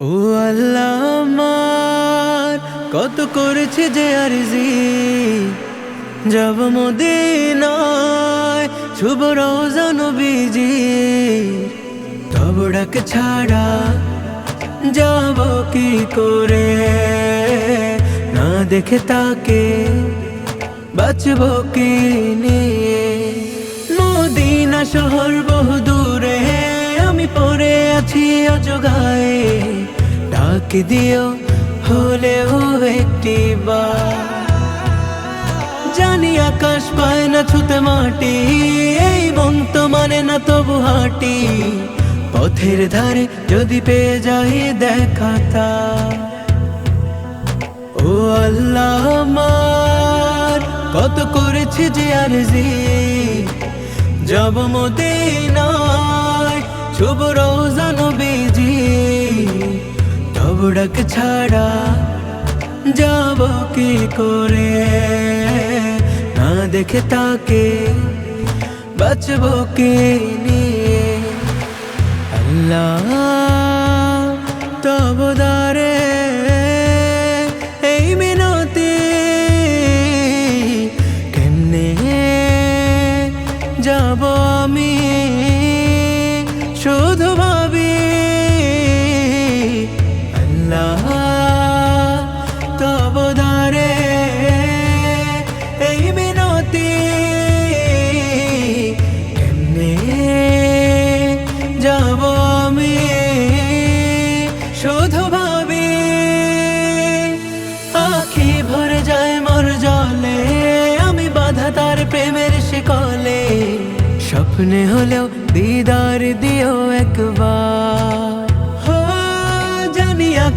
ও আল্লাহ আমার, কত করেছে যে আরজি। যাব মদিনায়, শুভ রোজা নবীজি তব ডাক ছাড়া যাব কি করে? না দেখে তাকে বাঁচব কি নিয়ে? মদিনা শহর বহু দূরে, আমি পড়ে আছি অজগায়ে ডাক দিও, হলেও একটি জানি আকাশ পায় না ছুতে মাটি, এই মন তো মানে না তবু হাঁটি। পথের ধারে যদি পেয়ে যাই দেখাতা ও আল্লাহ আমার, কত করেছি যে আরজি। যাব মদিনায়, শুভ রোজা নবীজি তব ডাক ছাড়া যাব কি করে না দেখে তাকে বাঁচব কি নিয়ে আল্লাহ তব দারে এই মিনতি কেমনে যাব আমি শুধু ভাবি আল্লাহ তব দারে এই যাব আমি শুধু ভাবি ভরে যায় মোর জলে, আমি প্রেমের শিকলে। স্বপ্নে হলেও দিদার দিও একবার।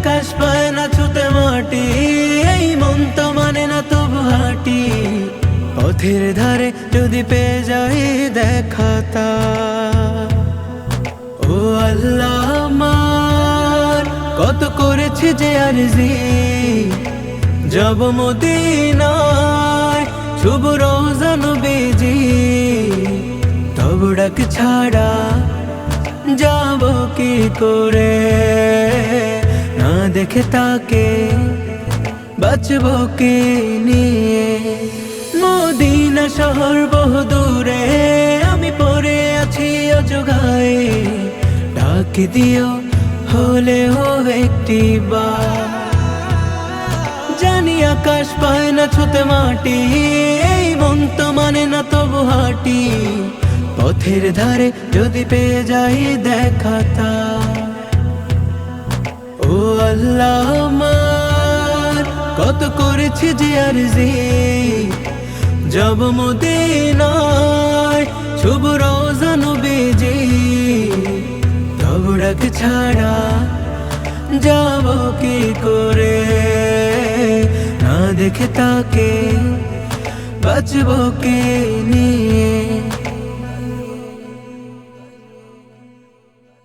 আকাশ পায় না ছুতে মাটি, এই মন তো মানে না তবু হাঁটি। পথের ধারে যদি পেয়ে যাই দেখাতা ও আল্লাহ আমার, কত করেছে যে আরজি। যাব মদিনায় শুভ রোজা নবীজি। তব ডাক ছাড়া যাব কি করে? দেখে তাকে বাঁচব কি নিয়ে মদিনা শহর বহু দূরে আমি পড়ে আছি অজগায়ে ডাক দিও হলেও একটি বার জানি আকাশ পায় না ছুতে মাটি এই মন তো মানে না তবু হাঁটি পথের ধারে যদি পেয়ে যাই দেখাতা আল্লাহ আমার কত করেছি যে আর আরজি যাব মদিনায় শুভ রোজা নবীজি তব ডাক ছাড়া যাব কি করে? না দেখে তাকে বাঁচব কি নিয়ে?